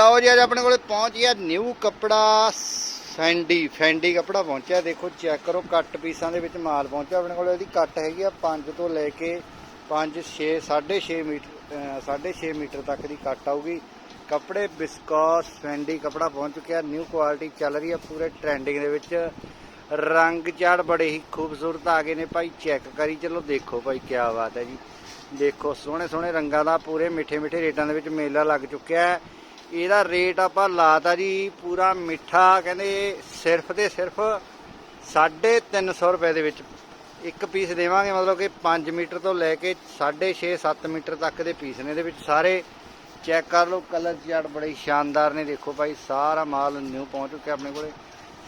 ਲਓ ਜੀ, ਅੱਜ ਆਪਣੇ ਕੋਲੇ ਪਹੁੰਚ ਗਿਆ ਨਿਊ ਕੱਪੜਾ ਫੈਂਡੀ ਫੈਂਡੀ ਕੱਪੜਾ ਪਹੁੰਚਿਆ। ਦੇਖੋ ਚੈੱਕ ਕਰੋ ਕੱਟ ਪੀਸਾਂ ਦੇ ਵਿੱਚ ਮਾਲ ਪਹੁੰਚਿਆ। ਆਪਣੇ ਕੋਲੇ ਇਹਦੀ ਕੱਟ ਹੈਗੀ ਆ 5 ਤੋਂ ਲੈ ਕੇ 5 6 6.5 ਮੀਟਰ 6.5 ਮੀਟਰ ਤੱਕ ਦੀ ਕੱਟ ਆਊਗੀ। ਕੱਪੜੇ ਬਿਸਕੋਸ ਫੈਂਡੀ ਕੱਪੜਾ ਪਹੁੰਚ ਚੁੱਕਿਆ। ਨਿਊ ਕੁਆਲਿਟੀ ਚੱਲ ਰਹੀ ਆ, ਪੂਰੇ ਟ੍ਰੈਂਡਿੰਗ ਦੇ ਵਿੱਚ। ਰੰਗ ਚਾੜ ਬੜੇ ਹੀ ਖੂਬਸੂਰਤ ਆ ਗਏ ਨੇ ਭਾਈ। ਚੈੱਕ ਕਰੀ, ਚਲੋ ਦੇਖੋ ਭਾਈ ਕੀ ਬਾਤ ਹੈ ਜੀ। ਦੇਖੋ ਸੋਹਣੇ ਸੋਹਣੇ ਰੰਗਾਂ ਦਾ ਪੂਰੇ ਮਿੱਠੇ ਮਿੱਠੇ ਰੇਟਾਂ ਦੇ ਵਿੱਚ ਮੇਲਾ ਲੱਗ ਚੁੱਕਿਆ ਹੈ। ਇਹਦਾ ਰੇਟ ਆਪਾਂ ਲਾਤਾ ਜੀ ਪੂਰਾ ਮਿੱਠਾ, ਕਹਿੰਦੇ ਸਿਰਫ ਤੇ ਸਿਰਫ 350 ਰੁਪਏ ਦੇ ਵਿੱਚ। ਇੱਕ ਪੀਸ ਦੇਵਾਂਗੇ, ਮਤਲਬ ਕਿ 5 ਮੀਟਰ ਤੋਂ ਲੈ ਕੇ 6.5 7 ਮੀਟਰ ਤੱਕ ਦੇ ਪੀਸ ਨੇ ਇਹਦੇ ਵਿੱਚ। ਸਾਰੇ ਚੈੱਕ ਕਰ ਲਓ, ਕਲਰ ਚਾਰਟ ਬੜੇ ਸ਼ਾਨਦਾਰ ਨੇ। ਦੇਖੋ ਭਾਈ, ਸਾਰਾ ਮਾਲ ਨਿਊ ਪਹੁੰਚ ਚੁੱਕਿਆ ਆਪਣੇ ਕੋਲੇ।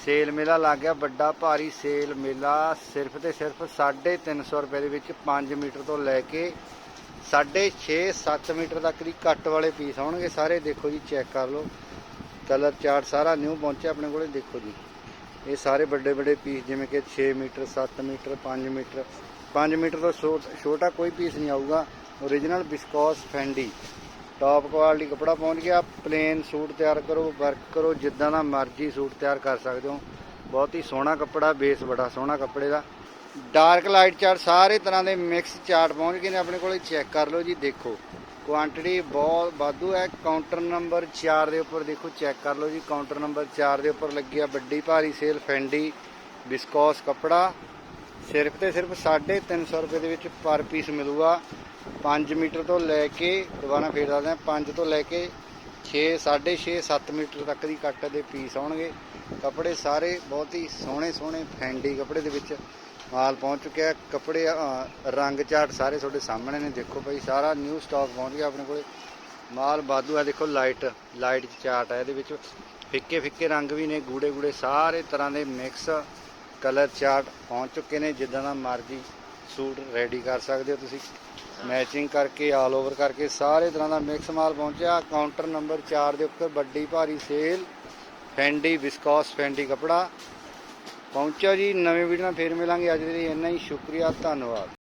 ਸੇਲ ਮੇਲਾ ਲੱਗ ਗਿਆ, ਵੱਡਾ ਭਾਰੀ ਸੇਲ ਮੇਲਾ। ਸਿਰਫ ਤੇ ਸਿਰਫ 350 ਰੁਪਏ ਦੇ ਵਿੱਚ 5 ਮੀਟਰ ਤੋਂ ਲੈ ਕੇ 6.5 7 ਮੀਟਰ ਤੱਕ ਦੀ ਕੱਟ ਵਾਲੇ ਪੀਸ ਆਉਣਗੇ। ਸਾਰੇ ਦੇਖੋ ਜੀ ਚੈੱਕ ਕਰ ਲਓ। ਕਲਰ ਚਾਰਟ ਸਾਰਾ ਨਿਊ ਪਹੁੰਚਿਆ ਆਪਣੇ ਕੋਲੇ, ਦੇਖੋ ਜੀ। ਇਹ ਸਾਰੇ ਵੱਡੇ ਵੱਡੇ ਪੀਸ ਜਿਵੇਂ ਕਿ 6 ਮੀਟਰ 7 ਮੀਟਰ 5 ਮੀਟਰ। 5 ਮੀਟਰ ਤੋਂ ਛੋਟ- ਛੋਟਾ ਕੋਈ ਪੀਸ ਨਹੀਂ ਆਊਗਾ। Original viscose Fendi top quality ਕਪੜਾ ਪਹੁੰਚ ਗਿਆ। ਪਲੇਨ ਸੂਟ ਤਿਆਰ ਕਰੋ ਵਰਕ ਕਰੋ, ਜਿੱਦਾਂ ਦਾ ਮਰਜ਼ੀ ਸੂਟ ਤਿਆਰ ਕਰ ਸਕਦੇ ਹੋ। ਬਹੁਤ ਹੀ ਸੋਹਣਾ ਕੱਪੜਾ ਬੇਸ ਬੜਾ ਸੋਹਣਾ ਕੱਪੜੇ ਦਾ। ਡਾਰਕ ਲਾਈਟ ਚਾਰਟ, ਸਾਰੇ ਤਰ੍ਹਾਂ ਦੇ ਮਿਕਸ ਚਾਰਟ ਪਹੁੰਚ ਗਏ ਨੇ ਆਪਣੇ ਕੋਲੇ। ਚੈੱਕ ਕਰ ਲਓ ਜੀ, ਦੇਖੋ। ਕੁਆਂਟੀਟੀ ਬਹੁਤ ਵਾਧੂ ਹੈ। ਕਾਊਂਟਰ ਨੰਬਰ 4 ਦੇ ਉੱਪਰ ਦੇਖੋ, ਚੈੱਕ ਕਰ ਲਓ ਜੀ। ਕਾਊਂਟਰ ਨੰਬਰ 4 ਦੇ ਉੱਪਰ ਲੱਗੀ ਆ ਵੱਡੀ ਭਾਰੀ ਸੇਲ, ਫੈਂਡੀ ਬਿਸਕੋਸ ਕੱਪੜਾ। ਸਿਰਫ ਤੇ ਸਿਰਫ 350 ਰੁਪਏ ਦੇ ਵਿੱਚ ਪਰ ਪੀਸ ਮਿਲੂਗਾ। 5 ਮੀਟਰ ਤੋਂ ਲੈ ਕੇ, ਦੁਬਾਰਾ ਫੇਰ ਦੱਸਦੇ ਹਾਂ 5 ਤੋਂ ਲੈ ਕੇ 6 6.5 7 ਮੀਟਰ ਤੱਕ ਦੀ ਕੱਟ ਦੇ ਪੀਸ ਆਉਣਗੇ। ਕੱਪੜੇ ਸਾਰੇ ਬਹੁਤ ਹੀ ਸੋਹਣੇ ਸੋਹਣੇ ਫੈਂਡੀ ਕੱਪੜੇ ਦੇ ਵਿੱਚ ਮਾਲ ਪਹੁੰਚ ਚੁੱਕਿਆ ਕੱਪੜੇ ਰੰਗ ਚਾਟ ਸਾਰੇ ਤੁਹਾਡੇ ਸਾਹਮਣੇ ਨੇ। ਦੇਖੋ ਭਾਈ, ਸਾਰਾ ਨਿਊ ਸਟਾਕ ਪਹੁੰਚ ਗਿਆ ਆਪਣੇ ਕੋਲੇ। ਮਾਲ ਬਾਦੂ ਹੈ। ਦੇਖੋ ਲਾਈਟ ਲਾਈਟ ਚਾਟ ਹੈ ਇਹਦੇ ਵਿੱਚ। ਫਿੱਕੇ ਫਿੱਕੇ ਰੰਗ ਵੀ ਨੇ, ਗੂੜੇ ਗੂੜੇ ਸਾਰੇ ਤਰ੍ਹਾਂ ਦੇ ਮਿਕਸ ਕਲਰ ਚਾਟ ਪਹੁੰਚ ਚੁੱਕੇ ਨੇ। ਜਿੱਦਾਂ ਦਾ ਮਰਜ਼ੀ ਸੂਟ ਰੈਡੀ ਕਰ ਸਕਦੇ ਹੋ ਤੁਸੀਂ। ਮੈਚਿੰਗ ਕਰਕੇ ਆਲ ਓਵਰ ਕਰਕੇ ਸਾਰੇ ਤਰ੍ਹਾਂ ਦਾ ਮਿਕਸ ਮਾਲ ਪਹੁੰਚਿਆ। ਕਾਊਂਟਰ ਨੰਬਰ 4 ਦੇ ਉੱਪਰ ਵੱਡੀ ਭਾਰੀ ਸੇਲ ਫੈਂਡੀ ਵਿਸਕੋਸ ਫੈਂਡੀ ਕਪੜਾ। ਪਹੁੰਚੋ ਜੀ, ਨਵੇਂ ਵੀਡੀਓ ਨਾਲ ਫੇਰ ਮਿਲਾਂਗੇ। ਅੱਜ ਦੇ ਲਈ ਇੰਨਾ ਹੀ। ਸ਼ੁਕਰੀਆ, ਧੰਨਵਾਦ।